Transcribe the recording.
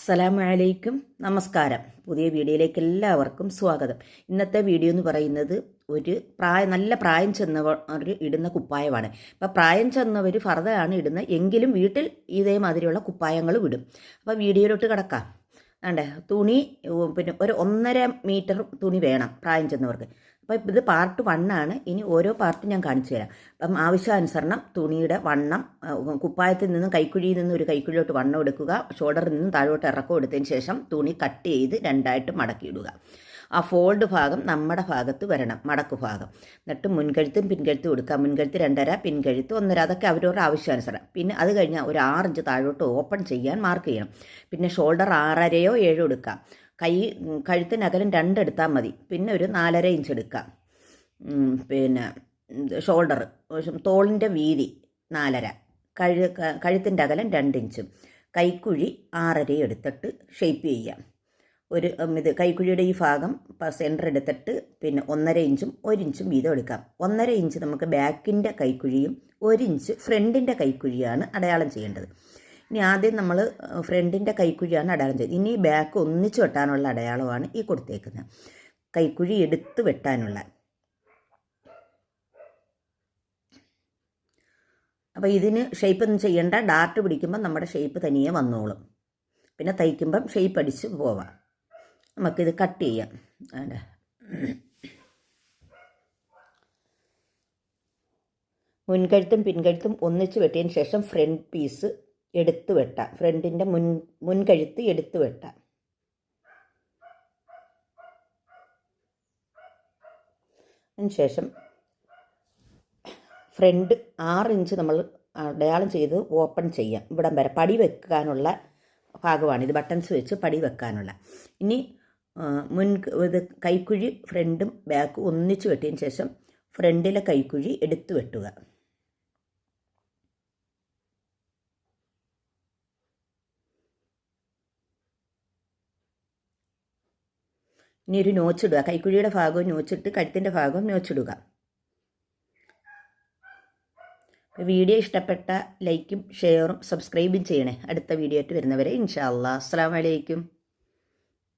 അസ്സലാമലൈക്കും. നമസ്കാരം. പുതിയ വീഡിയോയിലേക്ക് എല്ലാവർക്കും സ്വാഗതം. ഇന്നത്തെ വീഡിയോ എന്ന് പറയുന്നത് ഒരു പ്രായം നല്ല പ്രായം ചെന്നവർ ഇടുന്ന കുപ്പായമാണ്. അപ്പോൾ പ്രായം ചെന്നവർ ഫർദയാണ് ഇടുന്നത്. എങ്കിലും വീട്ടിൽ ഇതേമാതിരിയുള്ള കുപ്പായങ്ങൾ വിടും അപ്പോൾ വീഡിയോയിലോട്ട് കിടക്കാം. വേണ്ടേ തുണി പിന്നെ ഒരു ഒന്നര മീറ്റർ തുണി വേണം പ്രായം ചെന്നവർക്ക്. അപ്പോൾ ഇത് പാർട്ട് വണ്ണാണ് ഇനി ഓരോ പാർട്ടും ഞാൻ കാണിച്ചു തരാം. അപ്പം ആവശ്യാനുസരണം തുണിയുടെ വണ്ണം കുപ്പായത്തിൽ നിന്നും കൈക്കുഴിയിൽ നിന്നും ഒരു കൈക്കുഴിയോട്ട് വണ്ണം എടുക്കുക ഷോൾഡറിൽ നിന്നും താഴോട്ട് ഇറക്കം എടുത്തതിന് ശേഷം തുണി കട്ട് ചെയ്ത് രണ്ടായിട്ട് മടക്കിയിടുക. ആ ഫോൾഡ് ഭാഗം നമ്മുടെ ഭാഗത്ത് വരണം മടക്ക് ഭാഗം. എന്നിട്ട് മുൻകഴുത്തും പിൻകഴുത്തും എടുക്കുക. മുൻകഴുത്ത് രണ്ടര പിൻകഴുത്ത് ഒന്നര. അതൊക്കെ അവരവരുടെ ആവശ്യാനുസരണം. പിന്നെ അത് കഴിഞ്ഞാൽ ഒരു ആറിഞ്ച് താഴോട്ട് ഓപ്പൺ ചെയ്യാൻ മാർക്ക് ചെയ്യണം. പിന്നെ ഷോൾഡർ ആറരയോ ഏഴോ എടുക്കാം കൈ കഴുത്തിനകലം രണ്ടെടുത്താൽ മതി. പിന്നെ ഒരു നാലര ഇഞ്ച് എടുക്കാം. പിന്നെ ഷോൾഡർ തോളിന്റെ വീതി നാലര. കഴു കഴുത്തിന്റെ അകലം രണ്ട് ഇഞ്ചും കൈക്കുഴി ആറര എടുത്തിട്ട് ഷേപ്പ് ചെയ്യാം ഒരു ഇത് കൈക്കുഴിയുടെ ഈ ഭാഗം സെന്റർ എടുത്തിട്ട് പിന്നെ ഒന്നര ഇഞ്ചും ഒരു ഇഞ്ചും വീതം എടുക്കാം. ഒന്നര ഇഞ്ച് നമുക്ക് ബാക്കിന്റെ കൈക്കുഴിയും ഒരു ഇഞ്ച് ഫ്രണ്ടിന്റെ കൈക്കുഴിയാണ് അടയാളം ചെയ്യേണ്ടത്. ഇനി ആദ്യം നമ്മൾ ഫ്രണ്ടിന്റെ കൈക്കുഴിയാണ് അടയാളം ചെയ്തത്. ഇനി ബാക്ക് ഒന്നിച്ച് വെട്ടാനുള്ള അടയാളമാണ് ഈ കൊടുത്തേക്കുന്നത്. കൈക്കുഴി എടുത്ത് വെട്ടാനുള്ള. അപ്പോൾ ഇതിന് ഷേപ്പ് ഒന്നും ചെയ്യേണ്ട. ഡാർട്ട് പിടിക്കുമ്പോൾ നമ്മുടെ ഷേപ്പ് തനിയെ വന്നോളും. പിന്നെ തയ്ക്കുമ്പം ഷേപ്പ് അടിച്ച് പോവാം. നമുക്കിത് കട്ട് ചെയ്യാം. വേണ്ട മുൻകഴുത്തും പിൻകഴുത്തും ഒന്നിച്ച് വെട്ടിയതിന് ശേഷം ഫ്രണ്ട് പീസ് എടുത്ത് വെട്ട. ഫ്രണ്ടിന്റെ മുൻ മുൻകഴുത്ത് എടുത്തു വെട്ടാം. അതിനുശേഷം ഫ്രണ്ട് ആറ് ഇഞ്ച് നമ്മൾ അടയാളം ചെയ്ത് ഓപ്പൺ ചെയ്യാം. ഇവിടം വരെ പടി വെക്കാനുള്ള ഭാഗമാണ്. ഇത് ബട്ടൺസ് വെച്ച് പടി വെക്കാനുള്ള. ഇനി മുൻ ഇത് കൈക്കുഴി ഫ്രണ്ടും ബാക്കും ഒന്നിച്ച് വെട്ടിയതിന് ശേഷം ഫ്രണ്ടിലെ കൈക്കുഴി എടുത്തു വെട്ടുക. ഇനി ഒരു നോച്ചിടുക. കൈക്കുഴിയുടെ ഭാഗവും നോച്ചിട്ട് കഴുത്തിന്റെ ഭാഗവും നോച്ചിടുക. വീഡിയോ ഇഷ്ടപ്പെട്ട ലൈക്കും ഷെയറും സബ്സ്ക്രൈബും ചെയ്യണേ. അടുത്ത വീഡിയോ ആയിട്ട് വരുന്നവരെ ഇൻഷാ അസ്സാം വലൈക്കും